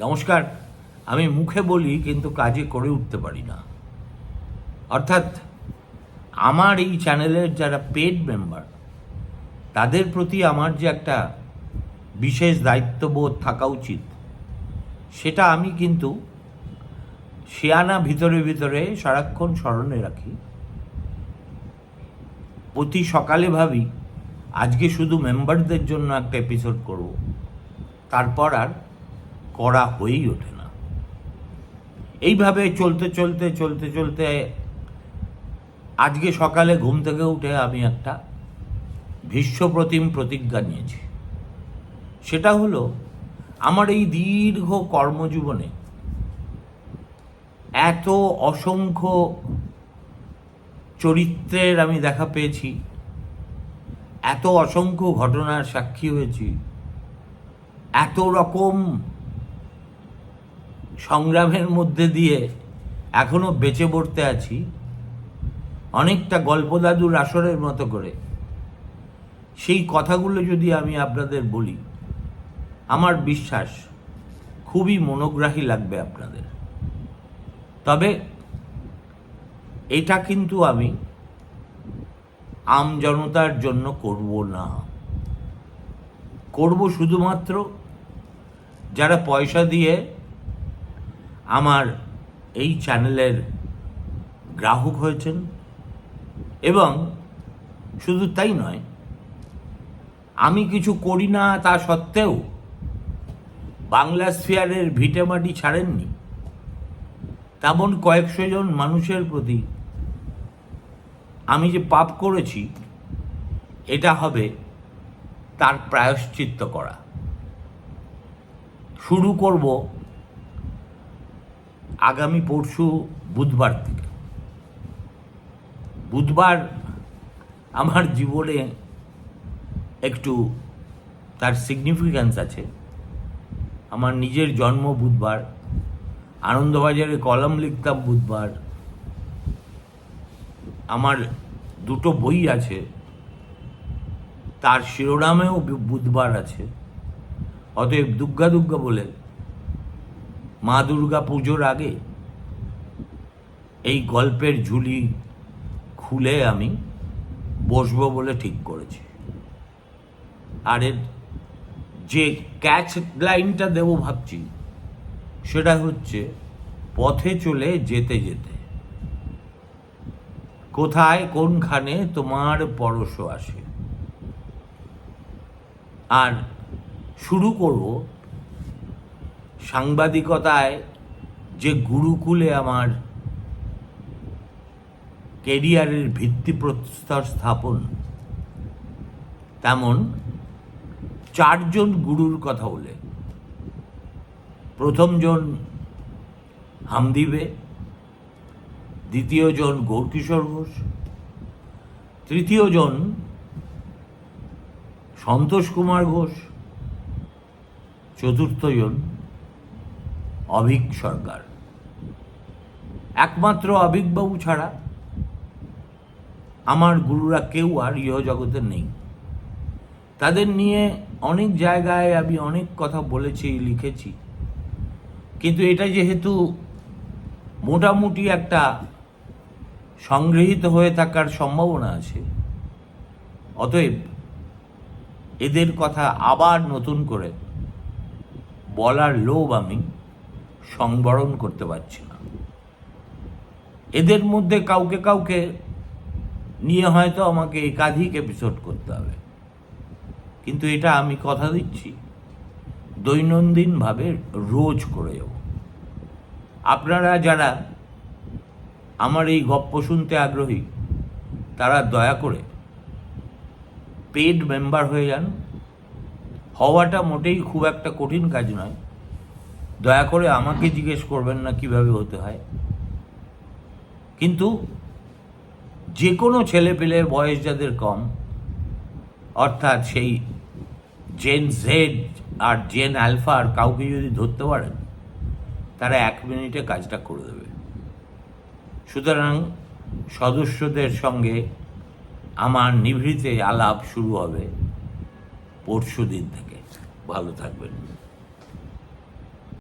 নমস্কার, আমি মুখে বলি কিন্তু কাজে করে উঠতে পারি না। অর্থাৎ, আমার এই চ্যানেলের যারা পেড মেম্বার, তাদের প্রতি আমার যে একটা বিশেষ দায়িত্ববোধ থাকা উচিত, সেটা আমি কিন্তু শেয়ানা ভিতরে ভিতরে সারাক্ষণ স্মরণে রাখি। প্রতি সকালে ভাবি, আজকে শুধু মেম্বারদের জন্য একটা এপিসোড করব, তারপর আর করা হয়েই ওঠে না। এইভাবে চলতে চলতে চলতে চলতে আজকে সকালে ঘুম থেকে উঠে আমি একটা ভীষ্মপ্রতিম প্রতিজ্ঞা নিয়েছি। সেটা হলো, আমার এই দীর্ঘ কর্মজীবনে এত অসংখ্য চরিত্রের আমি দেখা পেয়েছি, এত অসংখ্য ঘটনার সাক্ষী হয়েছি, এত রকম সংগ্রামের মধ্যে দিয়ে এখনও বেঁচে পড়তে আছি, অনেকটা গল্পদাদুর আসরের মতো করে। সেই কথাগুলো যদি আমি আপনাদের বলি, আমার বিশ্বাস খুবই মনোগ্রাহী লাগবে আপনাদের। তবে এটা কিন্তু আমি আম জনতার জন্য করব না। করব শুধুমাত্র যারা পয়সা দিয়ে আমার এই চ্যানেলের গ্রাহক হয়েছেন এবং শুধু তাই নয়, আমি কিছু করি না তা সত্ত্বেও বাংলা স্ফিয়ারের ভিটেমাটি ছাড়েননি। তেমন কয়েকশো জন মানুষের প্রতি আমি যে পাপ করেছি, এটা হবে তার প্রায়শ্চিত্ত করা। শুরু করব আগামী পরশু বুধবার থেকে। বুধবার আমার জীবনে একটু তার সিগনিফিক্যান্স আছে। আমার নিজের জন্ম বুধবার, আনন্দবাজারে কলম লিখতাম বুধবার। আমার দুটো বই আছে, তার শিরোনামেও বুধবার আছে। অতএব দুর্গা দুর্গা বলে মা দুর্গা পুজোর আগে এই গল্পের ঝুলি খুলে আমি বসবো বলে ঠিক করেছি। আর এর যে ক্যাচ লাইনটা দেবো ভাবছি, সেটা হচ্ছে পথে চলে যেতে যেতে। কোথায় কোনখানে তোমার পরশ আসে। আর শুরু করব সাংবাদিকতায় যে গুরুকুলে আমার কেরিয়ারের ভিত্তিপ্রস্তর স্থাপন, তেমন চারজন গুরুর কথা বলে। প্রথমজন হামদিবে, দ্বিতীয়জন গৌরকিশোর ঘোষ, তৃতীয়জন সন্তোষ কুমার ঘোষ, চতুর্থজন অভিক সরকার। একমাত্র অভিকবাবু ছাড়া আমার গুরুরা কেউ আর ইহ জগতে নেই। তাদের নিয়ে অনেক জায়গায় আমি অনেক কথা বলেছি, লিখেছি। কিন্তু এটা যেহেতু মোটামুটি একটা সংগৃহীত হয়ে থাকার সম্ভাবনা আছে, অতএব এদের কথা আবার নতুন করে বলার লোভ আমি সংবরণ করতে পারছি না। এদের মধ্যে কাউকে কাউকে নিয়ে হয়তো আমাকে একাধিক এপিসোড করতে হবে। কিন্তু এটা আমি কথা দিচ্ছি, দৈনন্দিনভাবে রোজ করে যাব আপনারা যারা আমার এই গপ্প শুনতে আগ্রহী, তারা দয়া করে পেড মেম্বার হয়ে যান। হওয়াটা মোটেই খুব একটা কঠিন কাজ নয়। দয়া করে আমাকে জিজ্ঞেস করবেন না কীভাবে হতে হয়। কিন্তু যে কোনো ছেলে পেলের বয়স যাদের কম, অর্থাৎ সেই জেন জেড আর জেন আলফা আর কাউকে যদি ধরতে পারেন, তারা এক মিনিটে কাজটা করে দেবে। সুতরাং সদস্যদের সঙ্গে আমার নিভৃতে আলাপ শুরু হবে পরশু দিন থেকে। ভালো থাকবেন।